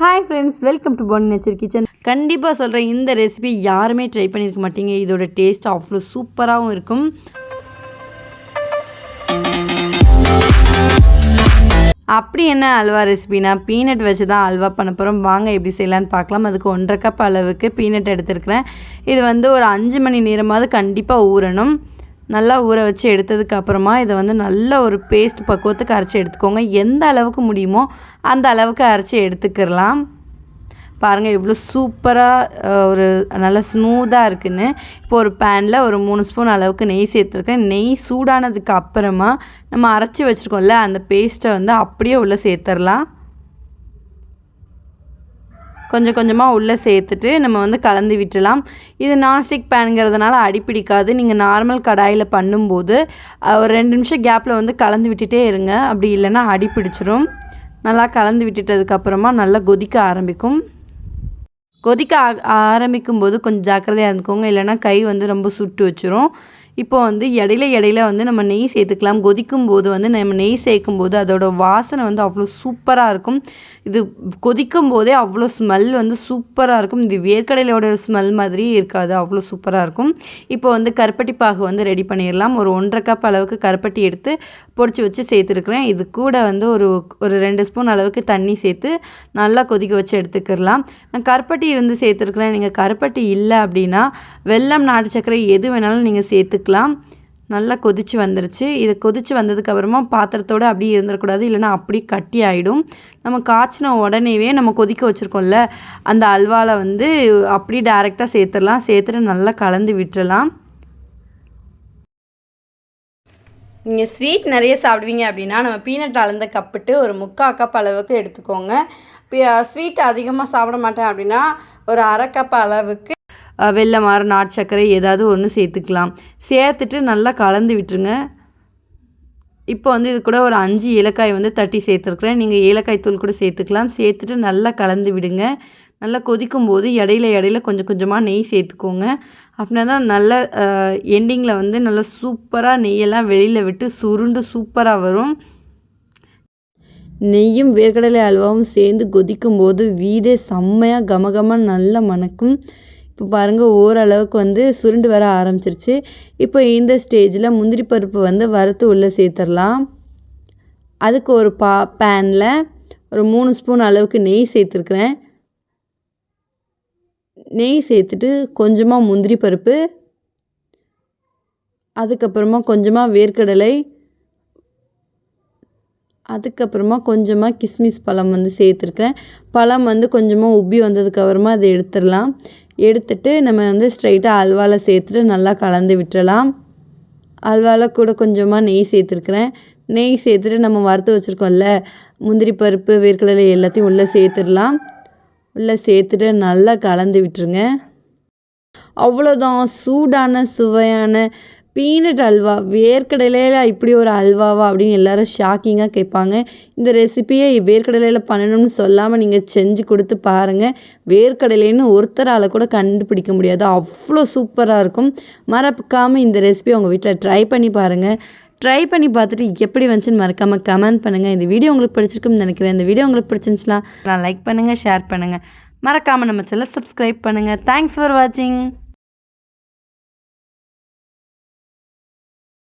Hi friends welcome to Pon nature kitchen கண்டிப்பாக சொல்கிறேன் இந்த ரெசிபி யாருமே ட்ரை பண்ணியிருக்க மாட்டீங்க. இதோட டேஸ்ட் அவ்வளோ சூப்பராகவும் இருக்கும். அப்படி என்ன அல்வா ரெசிபினா பீனட் வச்சு தான் அல்வா பண்ண போகிறோம் வாங்க எப்படி செய்யலான்னு பார்க்கலாம். அதுக்கு ஒன்றரை கப் அளவுக்கு பீனட் எடுத்துருக்கிறேன். இது வந்து ஒரு அஞ்சு மணி நேரமாவது கண்டிப்பாக ஊறணும். நல்லா ஊற வச்சு எடுத்ததுக்கு அப்புறமா இதை வந்து நல்ல ஒரு பேஸ்ட் பக்குவத்துக்கு அரைச்சி எடுத்துக்கோங்க. எந்த அளவுக்கு முடியுமோ அந்த அளவுக்கு அரைச்சி எடுத்துக்கிறலாம் பாருங்கள் இவ்வளோ சூப்பராக ஒரு நல்லா ஸ்மூத்தாக இருக்குன்னு. இப்போ ஒரு பேனில் ஒரு மூணு ஸ்பூன் அளவுக்கு நெய் சேர்த்துருக்கேன். நெய் சூடானதுக்கு அப்புறமா நம்ம அரைச்சி வச்சுருக்கோம்ல அந்த பேஸ்ட்டை வந்து அப்படியே உள்ளே சேர்த்துடலாம் கொஞ்சம் கொஞ்சமாக உள்ளே சேர்த்துட்டு நம்ம வந்து கலந்து விட்டுலாம். இது நான்ஸ்டிக் பேனுங்கிறதுனால அடிப்பிடிக்காது நீங்கள் நார்மல் கடாயில் பண்ணும்போது ஒரு ரெண்டு நிமிஷம் கேப்பில் வந்து கலந்து விட்டுட்டே இருங்க. அப்படி இல்லைன்னா அடி பிடிச்சிரும். நல்லா கலந்து விட்டுட்டதுக்கப்புறமா நல்லா கொதிக்க ஆரம்பிக்கும். கொதிக்க ஆரம்பிக்கும் போது கொஞ்சம் ஜாக்கிரதையாக இருந்துக்கோங்க. இல்லைனா கை வந்து ரொம்ப சுட்டு வச்சிரும். இப்போ வந்து இடையில இடையில வந்து நம்ம நெய் சேர்த்துக்கலாம். கொதிக்கும் போது வந்து நம்ம நெய் சேர்க்கும் போது அதோட வாசனை வந்து அவ்வளோ சூப்பராக இருக்கும். இது கொதிக்கும் போதே அவ்வளோ ஸ்மெல் வந்து சூப்பராக இருக்கும். இது வேர்க்கடலையோட ஸ்மெல் மாதிரி இருக்காது. அவ்வளோ சூப்பராக இருக்கும். இப்போ வந்து கருப்பட்டி பாகு வந்து ரெடி பண்ணிடலாம். ஒரு ஒன்றரை கப் அளவுக்கு கருப்பட்டி எடுத்து பொடிச்சு வச்சு சேர்த்துருக்குறேன். இது கூட வந்து ஒரு ஒரு ரெண்டு ஸ்பூன் அளவுக்கு தண்ணி சேர்த்து நல்லா கொதிக்க வச்சு எடுத்துக்கிடலாம். நான் கருப்பட்டி வந்து சேர்த்துருக்குறேன். நீங்கள் கருப்பட்டி இல்லை அப்படின்னா வெள்ளம் நாட்டு சர்க்கரை எது வேணாலும் நீங்கள் சேர்த்து எடுத்துக்கலாம். நல்லா கொதித்து வந்துருச்சு. இது கொதித்து வந்ததுக்கப்புறமா பாத்திரத்தோடு அப்படியே இருந்துடக்கூடாது. இல்லைனா அப்படி கட்டி ஆகிடும் நம்ம காய்ச்சின உடனேவே நம்ம கொதிக்க வச்சுருக்கோம்ல அந்த அல்வாவில் வந்து அப்படி டேரெக்டாக சேர்த்துடலாம். சேர்த்துட்டு நல்லா கலந்து விட்டுறலாம் நீங்கள் ஸ்வீட் நிறைய சாப்பிடுவீங்க அப்படின்னா நம்ம பீனட் அளந்த கப்புட்டு ஒரு முக்கால் கப் அளவுக்கு எடுத்துக்கோங்க. ஸ்வீட் அதிகமாக சாப்பிட மாட்டேன் அப்படின்னா ஒரு அரை கப் அளவுக்கு வெள்ளை மாறு நாட்டு சர்க்கரை ஏதாவது ஒன்று சேர்த்துக்கலாம். சேர்த்துட்டு நல்லா கலந்து விட்டுருங்க. இப்போ வந்து இது கூட ஒரு அஞ்சு ஏலக்காய் வந்து தட்டி சேர்த்துருக்குறேன். நீங்கள் ஏலக்காய் தூள் கூட சேர்த்துக்கலாம். சேர்த்துட்டு நல்லா கலந்து விடுங்க. நல்லா கொதிக்கும் போது இடையில இடையில கொஞ்சம் கொஞ்சமாக நெய் சேர்த்துக்கோங்க. அப்படின்னா தான் நல்ல எண்டிங்கில் வந்து நல்லா சூப்பராக நெய்யெல்லாம் வெளியில் விட்டு சுருண்டு சூப்பராக வரும். நெய்யும் வேர்க்கடலை அல்வாவும் சேர்ந்து கொதிக்கும் போது வீடே செம்மையாக கமகமாக நல்லா மணக்கும். இப்போ பாருங்கள் ஓரளவுக்கு வந்து சுருண்டு வர ஆரம்பிச்சிருச்சு. இப்போ இந்த ஸ்டேஜில் முந்திரி பருப்பு வந்து வறுத்து உள்ளே சேர்த்துடலாம். அதுக்கு ஒரு பா பேனில் ஒரு மூணு ஸ்பூன் அளவுக்கு நெய் சேர்த்துருக்குறேன். நெய் சேர்த்துட்டு கொஞ்சமாக முந்திரி பருப்பு அதுக்கப்புறமா கொஞ்சமாக வேர்க்கடலை அதுக்கப்புறமா கொஞ்சமாக கிஸ்மிஸ் பழம் வந்து சேர்த்துருக்குறேன். பழம் வந்து கொஞ்சமாக உப்பி வந்ததுக்கப்புறமா அதை எடுத்துடலாம். எடுத்துட்டு நம்ம வந்து ஸ்ட்ரைட்டாக அல்வாவில் சேர்த்துட்டு நல்லா கலந்து விட்டுறலாம். அல்வாவில் கூட கொஞ்சமாக நெய் சேர்த்துருக்குறேன். நெய் சேர்த்துட்டு நம்ம வறுத்து வச்சுருக்கோம்ல முந்திரி பருப்பு வேர்க்கடலை எல்லாத்தையும் உள்ளே சேர்த்துடலாம். உள்ளே சேர்த்துட்டு நல்லா கலந்து விட்டுருங்க. அவ்வளோதான் சூடான சுவையான பீனட் அல்வா வேர்க்கடலையில் இப்படி ஒரு அல்வாவா அப்படின்னு எல்லோரும் ஷாக்கிங்காக கேட்பாங்க. இந்த ரெசிப்பியை வேர்க்கடலையில் பண்ணணும்னு சொல்லாமல் நீங்கள் செஞ்சு கொடுத்து பாருங்கள் வேர்க்கடலைன்னு ஒருத்தரால் கூட கண்டுபிடிக்க முடியாது. அவ்வளோ சூப்பராக இருக்கும். மறக்காமல் இந்த ரெசிபியை உங்கள் வீட்டில் ட்ரை பண்ணி பாருங்கள் ட்ரை பண்ணி பார்த்துட்டு எப்படி வந்துச்சுன்னு மறக்காமல் கமெண்ட் பண்ணுங்கள் இந்த வீடியோ உங்களுக்கு பிடிச்சிருக்குன்னு நினைக்கிறேன். இந்த வீடியோ உங்களுக்கு பிடிச்சிருந்துச்சுன்னா நான் லைக் பண்ணுங்கள் ஷேர் பண்ணுங்கள் மறக்காமல் நம்ம சேனல் சப்ஸ்கிரைப் பண்ணுங்கள் தேங்க்ஸ் ஃபார் வாட்சிங்